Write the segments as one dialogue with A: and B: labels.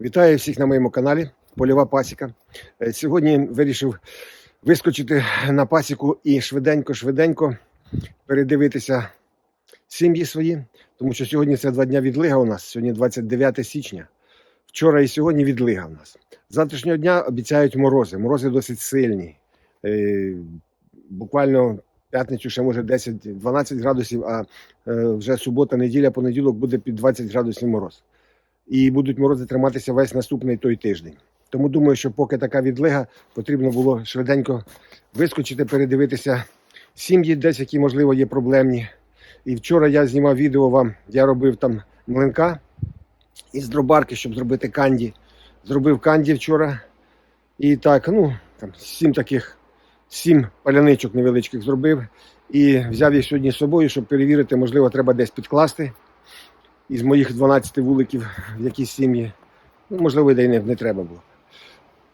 A: Вітаю всіх на моєму каналі Польова Пасіка. Е, Сьогодні вирішив вискочити на пасіку і швиденько-швиденько передивитися сім'ї свої, тому що сьогодні це два дня відлига у нас, сьогодні 29 січня. Вчора і сьогодні відлига у нас. Завтрашнього дня обіцяють морози. Морози досить сильні. Е, Буквально п'ятницю ще може 10-12 градусів, а е, вже субота, неділя, понеділок буде під 20 градусів мороз і будуть морози триматися весь наступний той тиждень. Тому думаю, що поки така відлига, потрібно було швиденько вискочити, передивитися сім'ї, десь які, можливо, є проблемні. І вчора я знімав відео вам, я робив там млинка із дробарки, щоб зробити канді. Зробив канді вчора. І так, ну, там сім таких, сім паляничок невеличких зробив. І взяв їх сьогодні з собою, щоб перевірити, можливо, треба десь підкласти із моїх 12 вуликів в якісь сім'ї. Ну, можливо, і не, не треба було.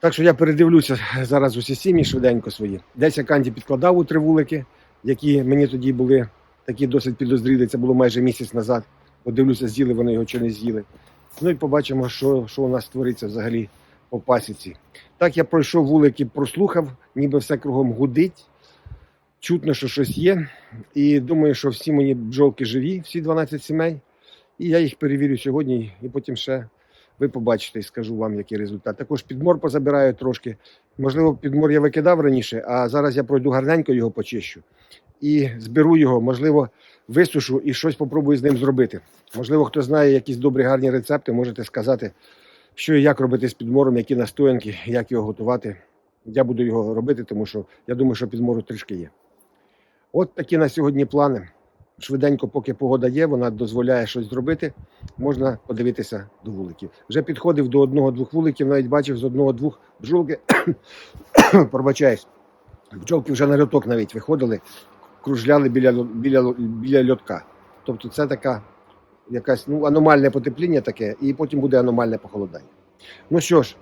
A: Так що я передивлюся зараз усі сім'ї швиденько свої. Десь я канді підкладав у три вулики, які мені тоді були такі досить підозрілі. Це було майже місяць назад. Подивлюся, з'їли вони його чи не з'їли. Ну і побачимо, що, що у нас твориться взагалі по пасіці. Так я пройшов вулики, прослухав, ніби все кругом гудить. Чутно, що щось є. І думаю, що всі мої бджолки живі, всі 12 сімей. І я їх перевірю сьогодні, і потім ще ви побачите і скажу вам, який результат. Також підмор позабираю трошки. Можливо, підмор я викидав раніше, а зараз я пройду гарненько його почищу і зберу його, можливо, висушу і щось попробую з ним зробити. Можливо, хто знає якісь добрі гарні рецепти, можете сказати, що і як робити з підмором, які настоянки, як його готувати. Я буду його робити, тому що я думаю, що підмору трішки є. От такі на сьогодні плани швиденько, поки погода є, вона дозволяє щось зробити, можна подивитися до вуликів. Вже підходив до одного-двох вуликів, навіть бачив з одного-двох бджолки. Пробачаюсь, бджолки вже на льоток навіть виходили, кружляли біля, біля, біля льотка. Тобто це така якась ну, аномальне потепління таке, і потім буде аномальне похолодання. Ну що ж,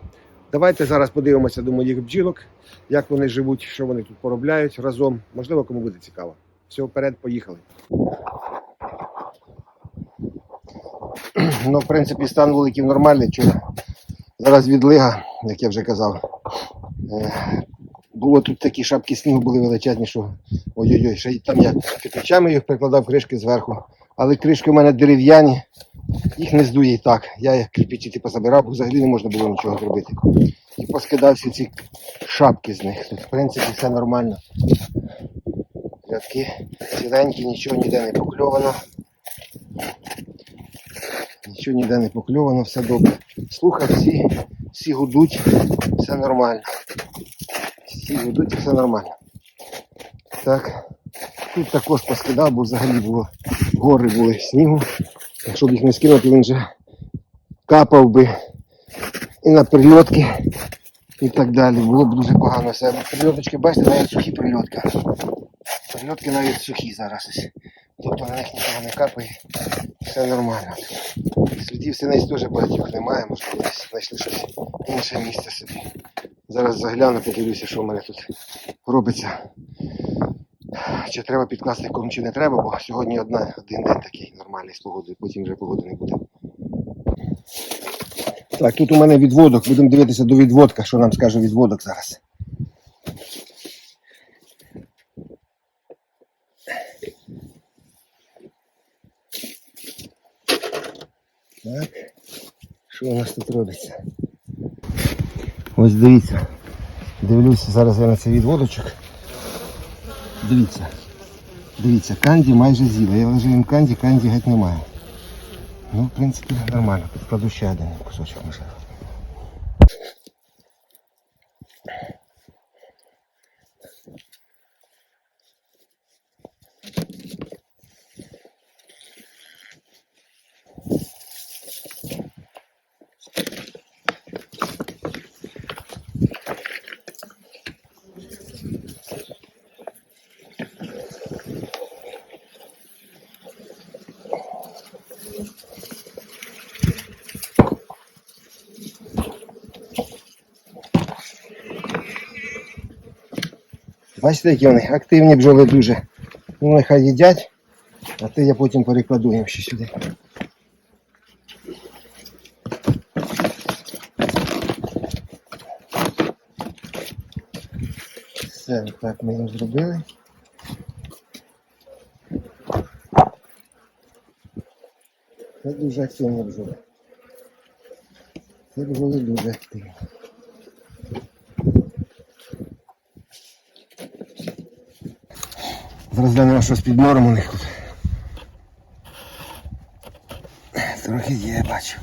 A: давайте зараз подивимося до моїх бджілок, як вони живуть, що вони тут поробляють разом. Можливо, кому буде цікаво. Все, вперед, поїхали. Ну, в принципі, стан вуликів нормальний. Вчора. Зараз відлига, як я вже казав. Е, Було тут такі шапки снігу були величезні, що ой-ой-ой, ще й там я кирпичами їх прикладав кришки зверху. Але кришки в мене дерев'яні, їх не здує і так. Я їх кирпичі типу забирав, бо взагалі не можна було нічого зробити. І поскидав всі ці шапки з них. Тут, в принципі, все нормально. Рядки ціленькі, нічого ніде не покльовано. Нічого ніде не покльовано, все добре. Слухав, всі, всі гудуть, все нормально. Всі гудуть, все нормально. Так. Тут також поскидав, бо взагалі було гори були снігу. Якщо б їх не скинути, він же капав би і на прильотки і так далі. Було б дуже погано. Прильоточки, бачите, навіть сухі прильотки. Прильотки навіть сухі зараз. Тобто на них нічого не капає. Все нормально. Слідів синець теж багатьох немає, можливо, десь знайшли щось інше місце собі. Зараз загляну, подивлюся, що в мене тут робиться. Чи треба підкласти корм, чи не треба, бо сьогодні одна, один день такий нормальний з погодою, потім вже погоди не буде. Так, тут у мене відводок, будемо дивитися до відводка, що нам скаже відводок зараз. У нас тут робиться? Ось дивіться. Дивлюся зараз я на цей відводочок. Дивіться. Дивіться, канді майже з'їла. Я лежу їм канді, канді геть немає. Ну, в принципі, нормально. Підкладу ще один кусочок можливо. Бачите, які вони активні бджоли дуже. Ну нехай їдять, а те я потім перекладу їм ще сюди. Все, так ми їм зробили. Це дуже активні бджоли. Це бджоли дуже активні. Зараз глянемо, що з підмором у них тут. Трохи є, я бачу.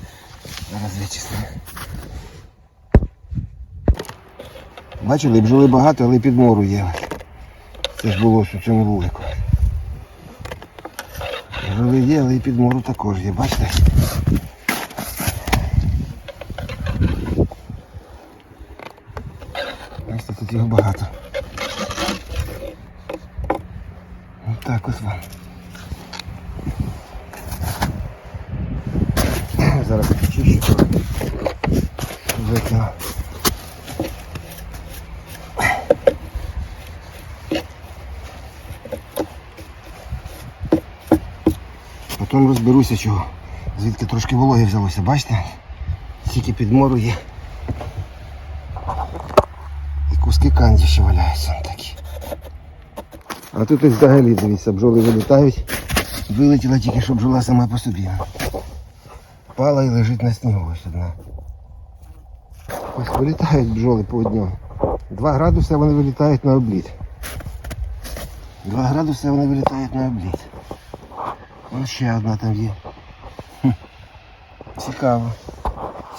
A: Зараз вичислимо. Бачили, бджоли багато, але підмору є. Це ж було у цьому вулику. Бджоли є, але і підмору також є, бачите? Бачите, тут його багато. Ось так ось вам. Зараз почищу. Викину. Потім розберуся чого. Звідки трошки вологи взялося, бачите? Скільки підмору є. І куски канді ще валяються такі. А тут ось взагалі, дивіться, бджоли вилітають. Вилетіла тільки що бджола сама по собі. Пала і лежить на снігу ось одна. Ось вилітають бджоли по дню. Два градуси вони вилітають на обліт. Два градуси вони вилітають на обліт. Ще одна там є. Цікаво.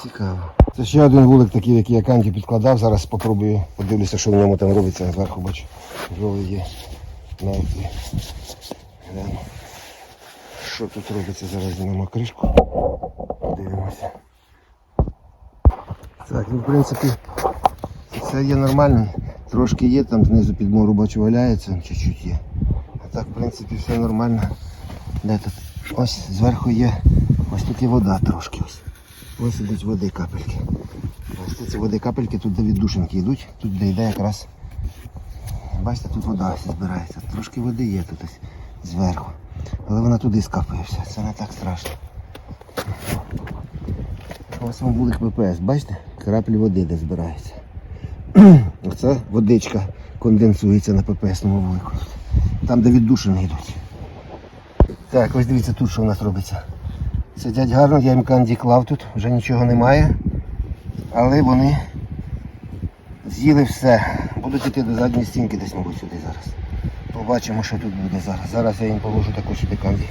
A: Цікаво. Це ще один вулик такий, який я канді підкладав. Зараз спробую подивлюся, що в ньому там робиться. Зверху бачу. Бджоли є. Навіть є. Що тут робиться? Зараз знімемо кришку. Подивимося. Так, ну в принципі, це є нормально. Трошки є, там знизу підмору бачу валяється, чуть-чуть є. А так, в принципі, все нормально. Де тут? Ось зверху є, ось тут є вода трошки. Ось Ось ідуть води капельки. Ось ці води капельки тут де віддушинки йдуть, тут де йде якраз. Бачите, тут вода збирається. Трошки води є тут ось зверху. Але вона туди скапає все. Це не так страшно. Ось вам вулик ППС, бачите? Краплі води де збираються. Оце водичка конденсується на ППСному вулику. Там, де віддушини йдуть. Так, ось дивіться тут, що у нас робиться. Сидять гарно, я їм канді клав тут, вже нічого немає. Але вони з'їли все. Будуть йти до задньої стінки десь, мабуть, сюди зараз. Побачимо, що тут буде зараз. Зараз я їм положу також сюди канді.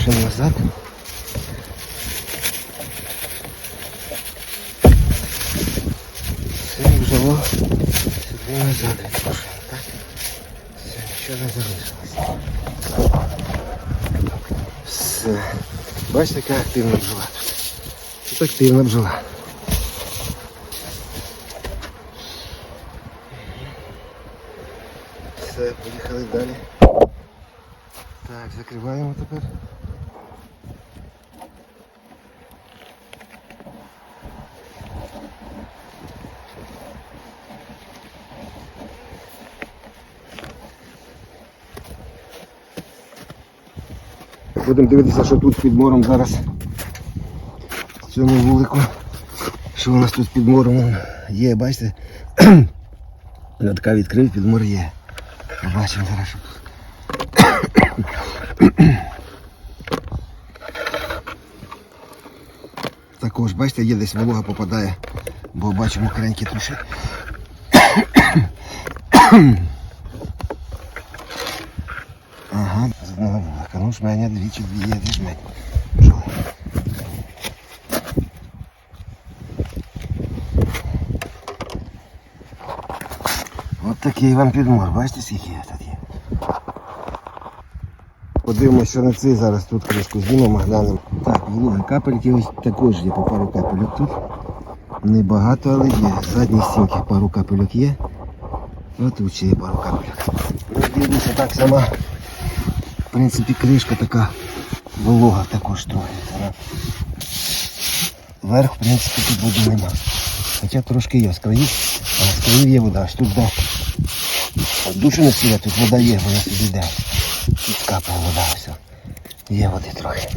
A: сюди витрушимо назад. Все вжило сюди назад витрушимо, так? Все, нічого не залишилось. Все. Бачите, яка активна бджола тут. Тут активна бджола. Все, поїхали далі. Так, закриваємо тепер. Будемо дивитися, що тут під мором зараз в цьому вулику. Що у нас тут під мором є, бачите? Льотка відкрив, під мор є. Бачимо зараз. Також, бачите, є десь волога попадає, бо бачимо кренькі трошки. Ага, з одного вулика. Ну, двічі дві дві жмені. Бджоли. От такий вам підмор, бачите, скільки є тут є. Подивимося, що на цей зараз тут кришку знімемо, глянемо. Так, вологі капельки ось також є по пару капельок тут. Небагато, але є. Задні стінки пару капельок є. От тут ще є пару капельок. Дивлюся, так сама. Принципі, кришка така волога також трохи. Вверх, в принципі, тут води нема. Хоча трошки є з країв, а з країв є вода. Аж тут де душу не сіє, тут вода є, вона сюди йде. Тут капає вода, все. Є води трохи.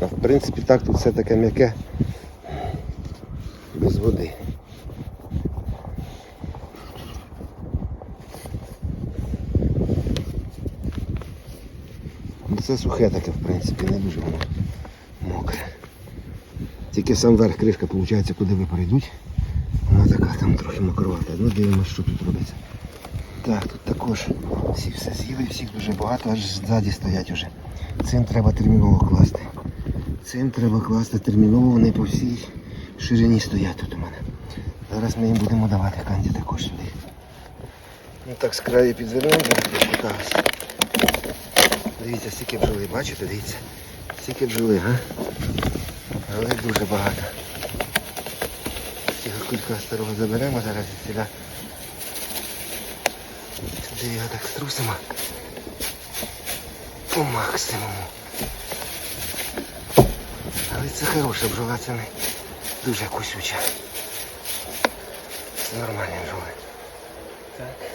A: В принципі так тут все таке м'яке. Без води. Ну, Це сухе таке, в принципі, не дуже воно мокре. Тільки сам верх кришка, виходить, куди ви перейдуть. Вона така там трохи мокровата. Ну дивимося, що тут робиться. Так, тут також всі все з'їли, всіх дуже багато, аж ззаді стоять уже. Цим треба терміново класти. Цим треба класти терміново, вони по всій ширині стоять тут у мене. Зараз ми їм будемо давати канді також сюди. Ну так з краю підвернув, покажу. Дивіться, стільки бджоли, бачите, дивіться. Стільки бджоли, га? Але дуже багато. Цього кілька старого заберемо зараз і сюди. Сюди його так струсимо. По максимуму. Але це хороша бджола, це не дуже кусюча. Це нормальні бджоли. Так.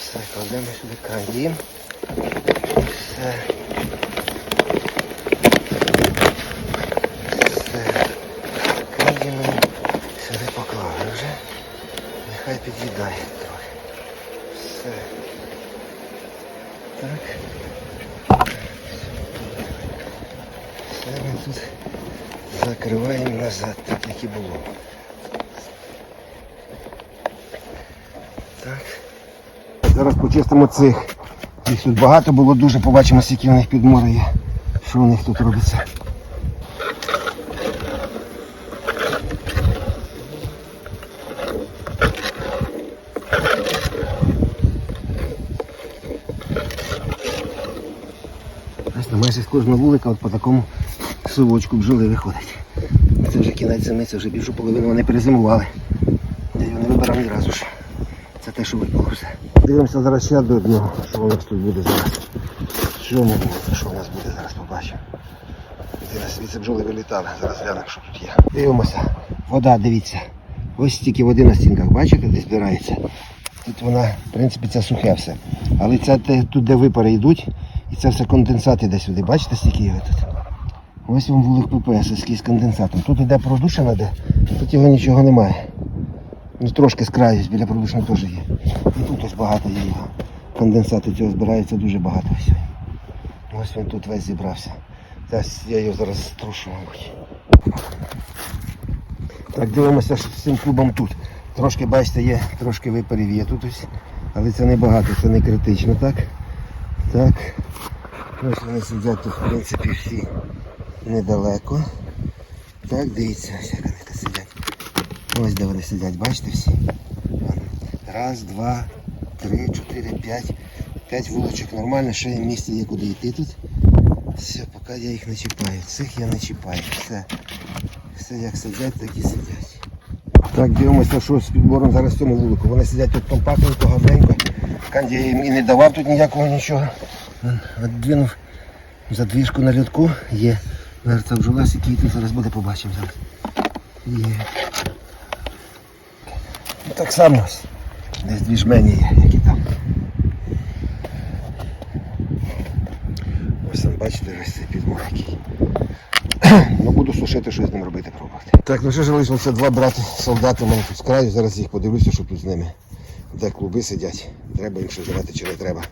A: Все, кладемо сюди кандім. Все. Все. Кандім ми сюди поклали вже. Нехай під'їдає трохи. Все. Так. Все ми тут закриваємо назад, так як і було. Так. Зараз почистимо цих. Їх тут багато було дуже, побачимо, скільки в них підмори є. Що у них тут робиться. Майже з кожного вулика от по такому совочку бджоли виходить. Це вже кінець зими, це вже більшу половину вони перезимували. Я його не вибирав ні разу ж. Це те, що випало все. Дивимося зараз ще до одного, що у нас тут буде зараз. Що ми що у нас буде зараз, побачимо. Зараз звідси бджоли вилітали, зараз глянемо, що тут є. Дивимося. Вода, дивіться. Ось стільки води на стінках, бачите, де збирається. Тут вона, в принципі, це сухе все. Але це тут, де випари йдуть, і це все конденсат іде сюди. Бачите, стільки його тут? Ось вам вулик ППС з конденсатом. Тут іде продушина, де, тут його нічого немає. Ну, трошки з краю, біля продушини теж є. І тут ось багато є його. Конденсату цього збирається дуже багато всього. Ось він тут весь зібрався. Зараз я його зараз струшу, мабуть. Так, дивимося з цим клубом тут. Трошки, бачите, є, трошки випарів є тут ось. Але це не багато, це не критично, так? Так. Ось вони сидять тут, в принципі, всі недалеко. Так, дивіться, ось як вони тут сидять. Ось де вони сидять, бачите всі? Раз, два, три, чотири, п'ять. П'ять вулочок нормально, ще є місце є куди йти тут. Все, поки я їх не чіпаю. Цих я не чіпаю. Все. Все як сидять, так і сидять. Так, дивимося, що з підбором зараз в цьому вулику. Вони сидять тут компактненько, гарненько. Канді їм і не давав тут ніякого нічого. Віддвинув задвіжку на льотку. Є. Зараз це бджолас, який тут зараз буде, побачимо зараз. Є. Так само. Десь дві жмені є, які там. Ось там бачите, ось цей підмор який. Ну буду сушити, що з ним робити, пробувати. Так, ну що ж залишилося два брати солдати у мене тут з краю. Зараз їх подивлюся, що тут з ними. Де клуби сидять. Треба їм щось давати чи не треба.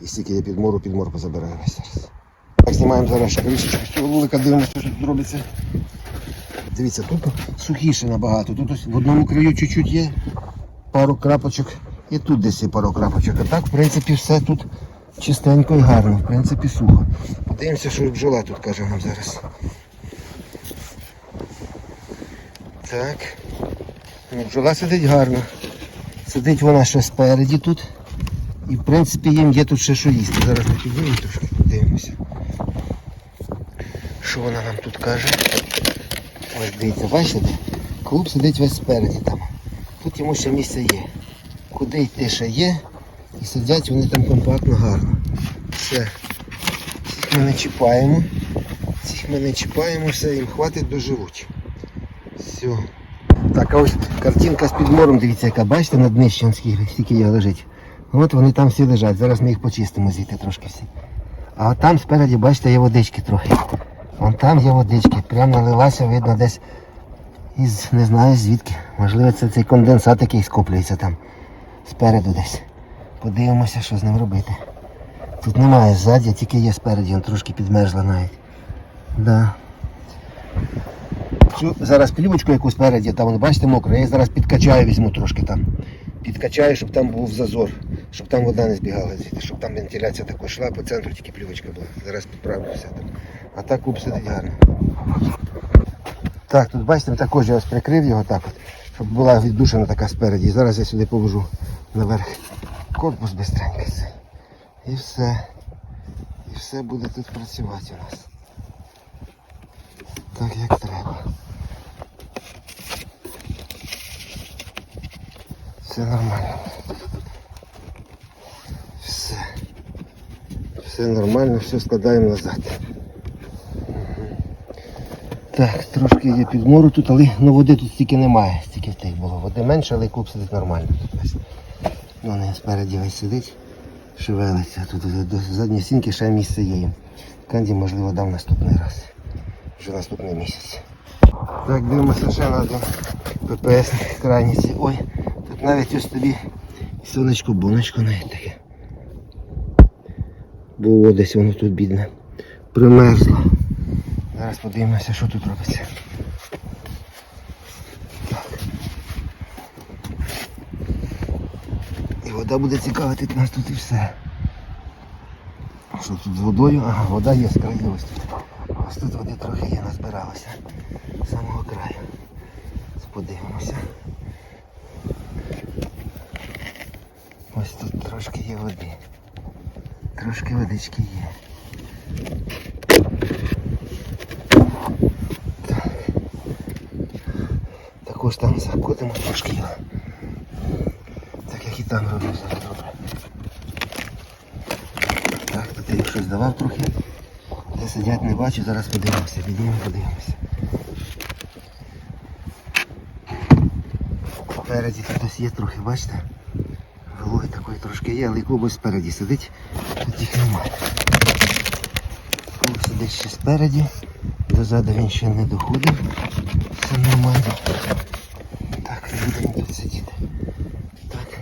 A: І стільки я підмору, підмор позабираю весь зараз. Так, знімаємо зараз кришечку з цього вулика, дивимося, що тут робиться. Дивіться, тут сухіше набагато. Тут ось в одному краю чуть-чуть є пару крапочок. І тут десь є пару крапочок. А так, в принципі, все тут чистенько і гарно, в принципі, сухо. Подивимося, що бджола тут каже нам зараз. Так. Ну, бджола сидить гарно. Сидить вона ще спереді тут. І в принципі їм є тут ще що їсти. Зараз ми підійдемо трошки подивимося.
B: Що вона нам тут каже? Ось дивіться, бачите? Клуб сидить весь спереді там. Тут йому ще місце є. Куди йти ще є. І сидять вони там компактно гарно. Все. Цих ми не чіпаємо. Цих ми не чіпаємо, все, їм хватить доживуть. Все. Так, а ось картинка з підмором, дивіться, яка, бачите, на днищі он скільки, є лежить. От вони там всі лежать. Зараз ми їх почистимо звідти трошки всі. А там спереді, бачите, є водички трохи. Вон там є водички. Прямо налилася, видно, десь із не знаю звідки. Можливо, це цей конденсат який скоплюється там. Спереду десь. Подивимося, що з ним робити. Тут немає ззаді, тільки є спереді, він трошки підмерзла навіть. Да. Цю зараз плівочку яку спереді, там, бачите, мокра, я зараз підкачаю, візьму трошки там. Підкачаю, щоб там був зазор, щоб там вода не збігала звідти, щоб там вентиляція також йшла, по центру тільки плівочка була. Зараз підправлю все так. А так куб сидить гарно. Так, тут бачите, також я ось прикрив його так от, щоб була віддушена така спереді. Зараз я сюди положу наверх корпус бистренько. І все. І все буде тут працювати у нас. Так як треба. Все нормально. Все. Все нормально, все складаємо назад. Так, трошки є підмору тут, але ну, води тут стільки немає, стільки в тих було. Води менше, але куб сидить нормально. Ну, не спереді весь сидить, шевелиться. Тут до задньої стінки ще місце є їм. Канді, можливо, дам наступний раз. Вже наступний місяць. Так, дивимося ще на один ППС крайніці. Ой, навіть ось тобі сонечко, бонечко навіть таке. Було десь воно тут бідне. Примерзло. Зараз подивимося, що тут робиться. Так. І вода буде цікавити нас тут і все. Що тут з водою? Ага, вода є з краю ось тут. Ось тут води трохи є, назбиралося. З самого краю. Подивимося. Ось тут трошки є води. Трошки водички є. Також там закотимо трошки його. Так як і там робив добре. Так, тут я їм щось давав трохи. Де сидять не бачу, зараз подивимося, підіймо, подивимося. Спереді тут є трохи, бачите? Вологи трошки є, але клуб спереді сидить, тут їх немає. Клуб сидить ще спереді, дозаду він ще не доходив. Все нормально. Так, будемо тут сидіти. Так.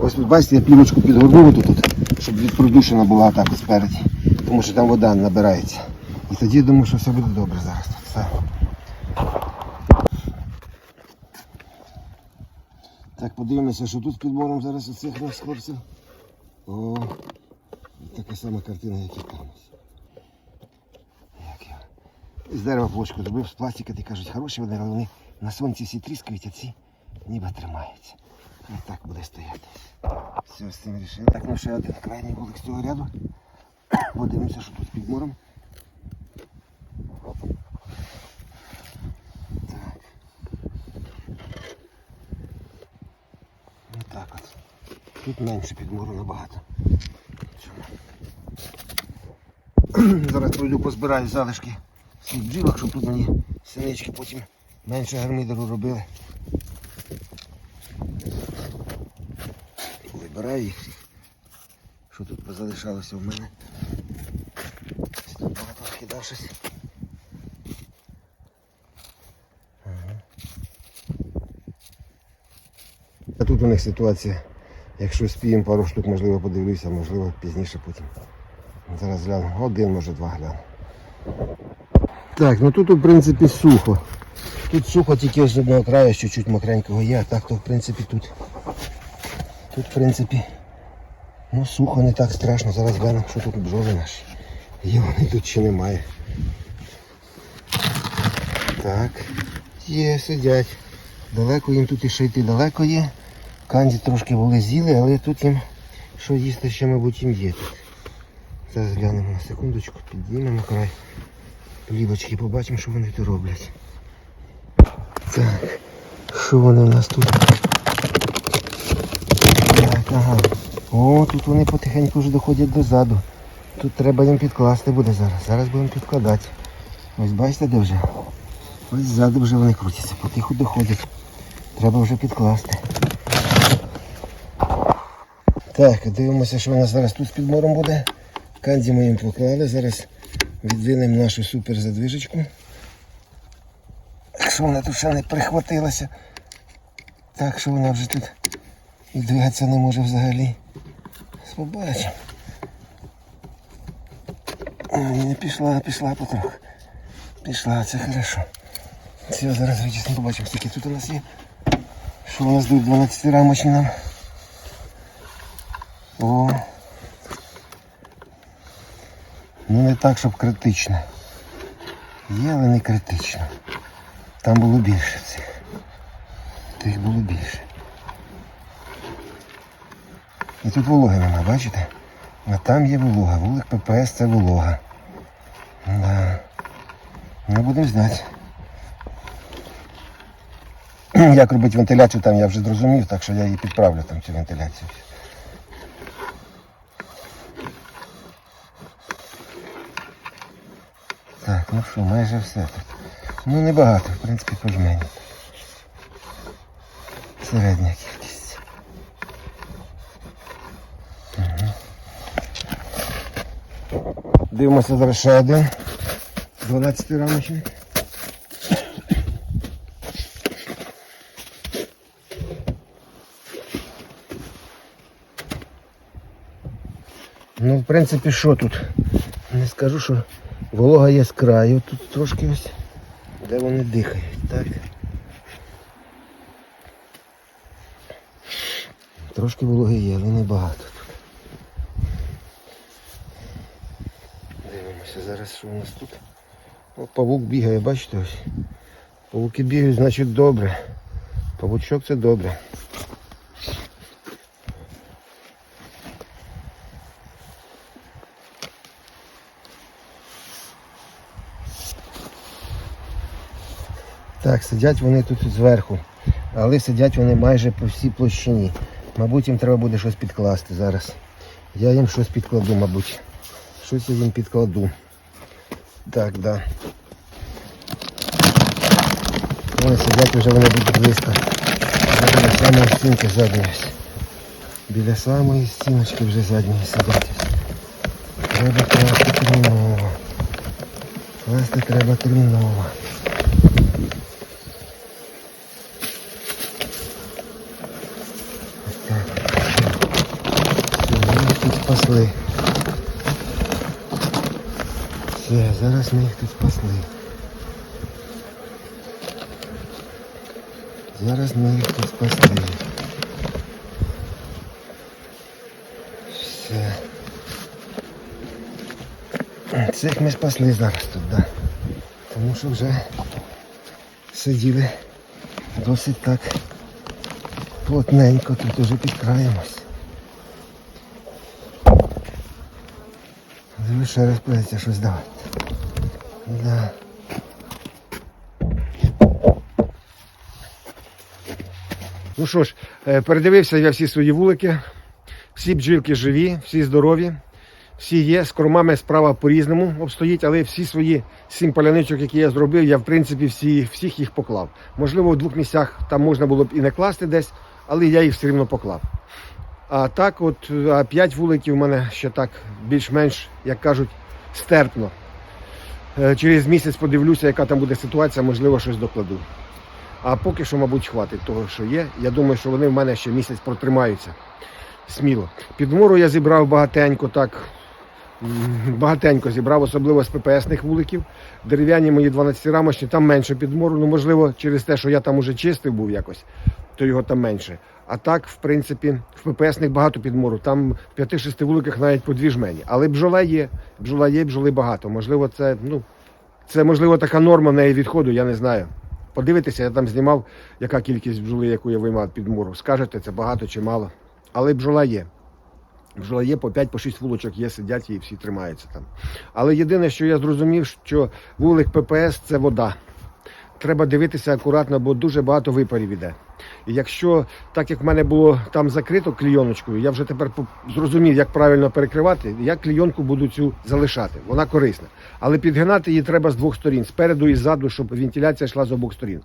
B: Ось бачите, я плівочку підгорнув тут, щоб відпродушена була так спереді. Тому що там вода набирається. І тоді я думаю, що все буде добре зараз тут. Все. Так, подивимося, що тут підбором зараз оцих нас хлопців. О, така сама картина, як і там. Як я. З дерева площку зробив, з пластика, ти кажуть, хороші вони, але вони на сонці всі тріскають, а ці ніби тримаються. Ось так буде стояти. Все, з цим рішили. Так, ну ще один крайній вулик з цього ряду. Подивимося, що тут з підмором. Так. Ось так от. Тут менше підмору набагато. Зараз пройду позбираю залишки всіх бджілок, щоб тут мені синички потім менше гармидеру робили. Вибираю їх. Що тут позалишалося в мене? Тут багато щось. А тут у них ситуація. Якщо спіємо пару штук, можливо, подивлюся, можливо, пізніше потім. Зараз гляну. Один, може два гляну. Так, ну тут в принципі сухо. Тут сухо тільки з одного краю, що чуть мокренького є, а так то в принципі тут. Тут в принципі ну сухо, не так страшно. Зараз глянемо, що тут бджоли наші. Є вони тут чи немає. Так. Є, сидять. Далеко їм тут іще йти далеко є. Канді трошки були з'їли, але тут їм що їсти ще, мабуть, їм є. Зараз глянемо на секундочку, підіймемо край. Плівочки, побачимо, що вони тут роблять. Так, що вони у нас тут? Так, ага. О, тут вони потихеньку вже доходять дозаду. Тут треба їм підкласти буде зараз. Зараз будемо підкладати. Ось бачите, де вже? Ось ззаду вже вони крутяться, потиху доходять. Треба вже підкласти. Так, дивимося, що у нас зараз тут з підмором буде. Канді ми їм поклали. Зараз відвинемо нашу супер задвижечку. Якщо вона тут ще не прихватилася. Так що вона вже тут і двигатися не може взагалі. Побачимо. Не пішла, пішла потроху. Пішла, це хорошо. Все, зараз речісно побачимо, скільки тут у нас є. Що у нас тут 12 рамочні нам. О. Ну не так, щоб критично. Є, але не критично. Там було більше цих. Тих було більше. І тут вологи нема, бачите? А там є волога. Вулик ППС це волога. Да. Ну, будемо знати. Як робити вентиляцію там я вже зрозумів, так що я її підправлю там цю вентиляцію. Ну що, майже все тут. Ну небагато, в принципі, по жмені. Середня кількість. Дивимося зараз ще один. 12 рамочник. Ну, в принципі, що тут? Не скажу, що волога є з краю. Тут трошки ось, де вони дихають, так? Трошки вологи є, але небагато тут. Дивимося зараз, що у нас тут. О, павук бігає, бачите ось. Павуки бігають, значить добре. Павучок це добре. Так, сидять вони тут зверху, але сидять вони майже по всій площині. Мабуть, їм треба буде щось підкласти зараз. Я їм щось підкладу, мабуть. Щось я їм підкладу. Так, да. Ой, сидять вже вони будуть близько. Біля самої стінки задньої. Біля самої стіночки вже задньої сидять. Треба класти терміново. Класти треба терміново. Все, ми їх тут спасли. Все, зараз ми їх тут спасли. Зараз ми їх тут спасли. Все. Цих ми спасли зараз тут, да. Тому що вже сиділи досить так плотненько, тут уже підкраємось. Раз придеться щось давати. Да.
A: Ну що ж, е, передивився я всі свої вулики. Всі бджілки живі, всі здорові, всі є. З кормами справа по-різному обстоїть, але всі свої сім поляничок, які я зробив, я в принципі всі, всіх їх поклав. Можливо, в двох місцях там можна було б і не класти десь, але я їх все рівно поклав. А так, от а п'ять вуликів у мене ще так більш-менш, як кажуть, стерпно. Е, Через місяць подивлюся, яка там буде ситуація, можливо, щось докладу. А поки що, мабуть, хватить того, що є. Я думаю, що вони в мене ще місяць протримаються. Сміло. Підмору я зібрав багатенько, так. Багатенько зібрав, особливо з ППСних вуликів. Дерев'яні мої 12-рамочні, там менше підмору. Ну, можливо, через те, що я там уже чистив був якось, то його там менше. А так, в принципі, в ППСних багато підмору. Там в 5-6 вуликах навіть по дві жмені. Але бджола є, бджола є, бджоли багато. Можливо, це, ну, це можливо така норма неї відходу, я не знаю. Подивитися, я там знімав, яка кількість бджоли, яку я виймав під муру. Скажете, це багато чи мало. Але бджола є. Бджола є по 5-6 вулочок є, сидять і всі тримаються там. Але єдине, що я зрозумів, що вулик ППС це вода. Треба дивитися акуратно, бо дуже багато випарів іде. Якщо так як в мене було там закрито клійоночкою, я вже тепер зрозумів, як правильно перекривати, я клійонку буду цю залишати. Вона корисна. Але підгинати її треба з двох сторін, спереду і ззаду, щоб вентиляція йшла з обох сторін.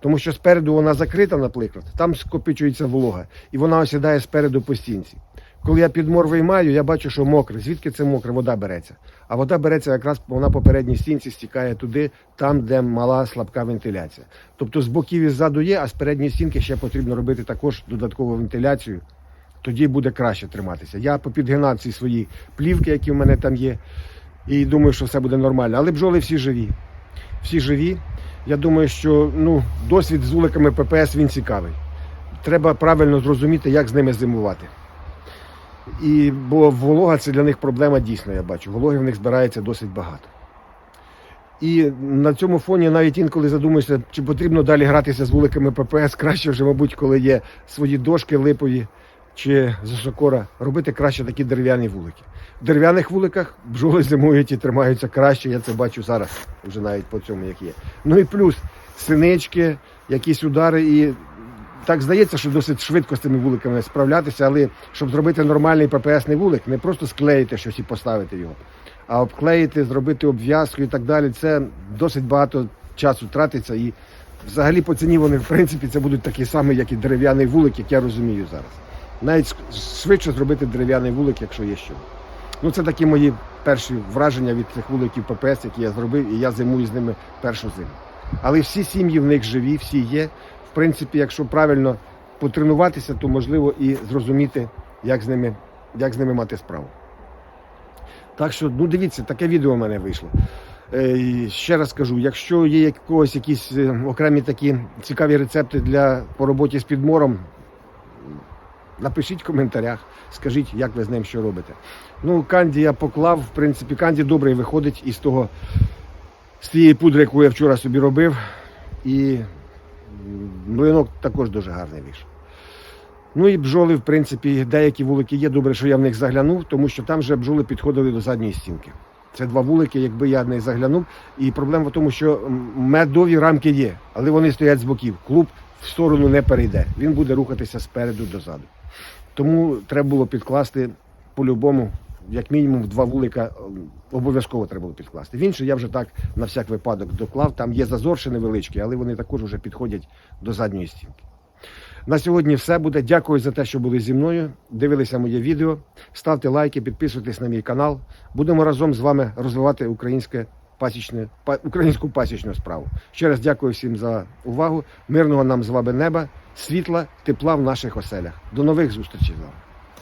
A: Тому що спереду вона закрита, наприклад, там скопичується волога, і вона осідає спереду по стінці. Коли я підмор виймаю, я бачу, що мокре. Звідки це мокре? Вода береться. А вода береться якраз вона по передній стінці стікає туди, там, де мала слабка вентиляція. Тобто з боків і ззаду є, а з передньої стінки ще потрібно робити також додаткову вентиляцію. Тоді буде краще триматися. Я попідгинав ці свої плівки, які в мене там є, і думаю, що все буде нормально. Але бджоли всі живі. Всі живі. Я думаю, що ну, досвід з вуликами ППС він цікавий. Треба правильно зрозуміти, як з ними зимувати. І, бо волога це для них проблема дійсно, я бачу. Вологи в них збирається досить багато. І на цьому фоні навіть інколи задумуєшся, чи потрібно далі гратися з вуликами ППС, краще вже, мабуть, коли є свої дошки липові чи зашокора, робити краще такі дерев'яні вулики. В дерев'яних вуликах бджоли зимують і тримаються краще, я це бачу зараз, вже навіть по цьому, як є. Ну і плюс синички, якісь удари і так здається, що досить швидко з цими вуликами справлятися, але щоб зробити нормальний ППСний вулик, не просто склеїти щось і поставити його, а обклеїти, зробити обв'язку і так далі. Це досить багато часу тратиться. І взагалі по ціні вони, в принципі, це будуть такі самі, як і дерев'яний вулик, як я розумію зараз. Навіть швидше зробити дерев'яний вулик, якщо є що. Ну, це такі мої перші враження від цих вуликів ППС, які я зробив, і я зимую з ними першу зиму. Але всі сім'ї в них живі, всі є. Принципі, якщо правильно потренуватися, то можливо і зрозуміти, як з ними, як з ними мати справу. Так що, ну дивіться, таке відео в мене вийшло. Е, ще раз кажу, якщо є якогось якісь е, окремі такі цікаві рецепти для по роботі з підмором, напишіть в коментарях, скажіть, як ви з ним що робите. Ну, канді я поклав, в принципі, канді добре виходить із того, з тієї пудри, яку я вчора собі робив. І млинок також дуже гарний вийшов. Ну і бджоли, в принципі, деякі вулики є. Добре, що я в них заглянув, тому що там вже бджоли підходили до задньої стінки. Це два вулики, якби я не заглянув. І проблема в тому, що медові рамки є, але вони стоять з боків. Клуб в сторону не перейде. Він буде рухатися спереду дозаду. Тому треба було підкласти по-любому, як мінімум, два вулика обов'язково треба було підкласти. В інше я вже так на всяк випадок доклав. Там є зазор ще невеличкий, але вони також вже підходять до задньої стінки. На сьогодні все буде. Дякую за те, що були зі мною. Дивилися моє відео. Ставте лайки, підписуйтесь на мій канал. Будемо разом з вами розвивати українське пасічне, па- українську пасічну справу. Ще раз дякую всім за увагу. Мирного нам з вами неба, світла, тепла в наших оселях. До нових зустрічей з вами.